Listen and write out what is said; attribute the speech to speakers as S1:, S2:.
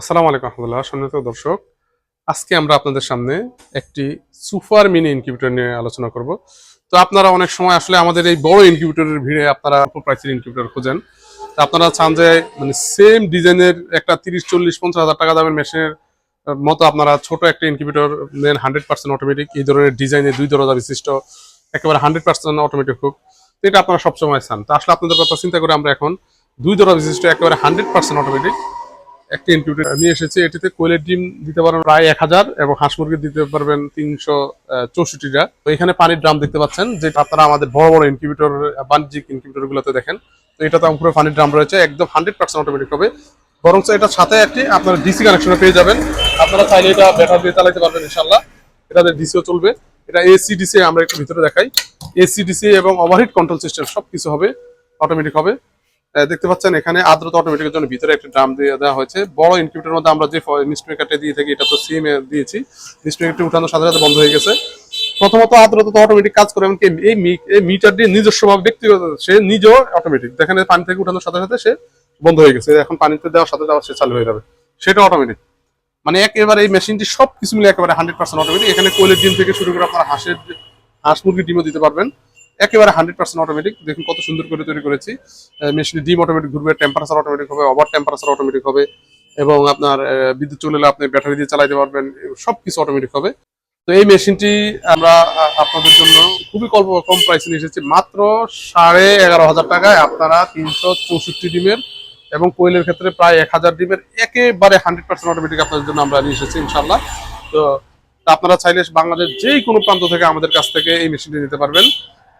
S1: আসসালামু আলাইকুম রহমতুল্লাহ, সম্মানিত দর্শক। আজকে আমরা আপনাদের সামনে একটি সুপার মিনি ইনকিউবেটর নিয়ে আলোচনা করব। তো আপনারা অনেক সময় আসলে আমাদের এই বড় ইনকিউবেটরের ভিড়ে আপনারা অল্প প্রাইসের ইনকিউবেটর খোঁজেন। তো আপনারা চান যে মানে সেম ডিজাইনের একটা তিরিশ, চল্লিশ, পঞ্চাশ হাজার টাকা দামের মেশিনের মতো আপনারা ছোট একটা ইনকিউবেটর নেন হান্ড্রেড পার্সেন্ট অটোমেটিক এই ধরনের ডিজাইনের দুই দরজা বিশিষ্ট, একেবারে হান্ড্রেড পার্সেন্ট অটোমেটিক হোক। তো এটা আপনারা সবসময় চান। তো আসলে আপনাদের কথা চিন্তা করে আমরা এখন দুই দরজা বিশিষ্ট, একেবারে হান্ড্রেড পার্সেন্ট অটোমেটিক একটি ইনকিউবেটর নিয়ে এসেছি। এটিতে কোয়েলের ডিম দিতে পারবেন প্রায় এক হাজার এবং হাঁস মুরগি দিতে পারবেন তিনশো চৌষট্টিটা। তো এখানে পানির ড্রাম দেখতে পাচ্ছেন, যেটা আপনারা আমাদের বড় বড় ইনকিউবেটর বাণিজ্যিক ইনকিউবেটর গুলোতে দেখেন। তো এটাতে উপরে পানির ড্রাম রয়েছে, একদম হান্ড্রেড পার্সেন্ট অটোমেটিক হবে। বরং এটার সাথে একটি আপনারা ডিসি কানেকশন পেয়ে যাবেন। আপনারা চাইলে এটা ব্যাটারি দিয়ে চালাতে পারবেন ইনশাল্লাহ এটাতে ডিসিও চলবে। এটা এসি ডিসি আমরা একটু ভিতরে দেখাই। এসি ডিসি এবং ওভারহিট কন্ট্রোল সিস্টেম সব কিছু হবে অটোমেটিক হবে। দেখতে পাচ্ছেন, এখানে আর্দ্রতা অটোমেটিকের জন্য ভিতরে একটা ড্রাম দিয়ে দেওয়া হয়েছে। বড় ইনকিউবেটরের মধ্যে আমরা যে মিস্টমেকারটা দিয়ে থাকি, এটা তো সিএম দিয়েছি। মিস্টমেকারটি উঠানোর সাথে সাথে বন্ধ হয়ে গেছে। প্রথমত আর্দ্রতা তো অটোমেটিক কাজ করে, এমনকি এই মিটার দিয়ে নিজস্বভাবে ব্যক্তিগত, সে নিজেও অটোমেটিক দেখেন পানি থেকে উঠানোর সাথে সাথে সে বন্ধ হয়ে গেছে। এখন পানিতে দেওয়ার সাথে দেওয়ার সে চালু হয়ে যাবে। সেটা অটোমেটিক মানে একেবারে এই মেশিনটি সব কিছু মিলে একেবারে হান্ড্রেড পার্সেন্ট অটোমেটিক এখানে কোয়েলের ডিম থেকে শুরু করে আপনার হাঁসের, হাঁস মুরগির ডিমও দিতে পারবেন। একেবারে হান্ড্রেড পার্সেন্ট অটোমেটিক দেখুন কত সুন্দর করে তৈরি করেছি। মেশিনে ডিম অটোমেটিক ঘুরবে টেম্পারেচার অটোমেটিক হবে ওভার টেম্পারেচার অটোমেটিক হবে এবং আপনার বিদ্যুৎ চলে এলে আপনি ব্যাটারি দিয়ে চালাইতে পারবেন সব কিছু অটোমেটিক হবে। তো এই মেশিনটি আমরা আপনাদের জন্য খুবই কম কম প্রাইসে নিয়ে এসেছি। মাত্র সাড়ে এগারো হাজার টাকায় আপনারা তিনশো চৌষট্টি ডিমের এবং কোয়েলের ক্ষেত্রে প্রায় এক হাজার ডিমের একেবারে হান্ড্রেড পার্সেন্ট অটোমেটিক আপনাদের জন্য আমরা নিয়ে এসেছি ইনশাল্লাহ তো তা আপনারা চাইলে বাংলাদেশ যেই কোনো প্রান্ত থেকে আমাদের কাছ থেকে এই মেশিনটি নিতে পারবেন।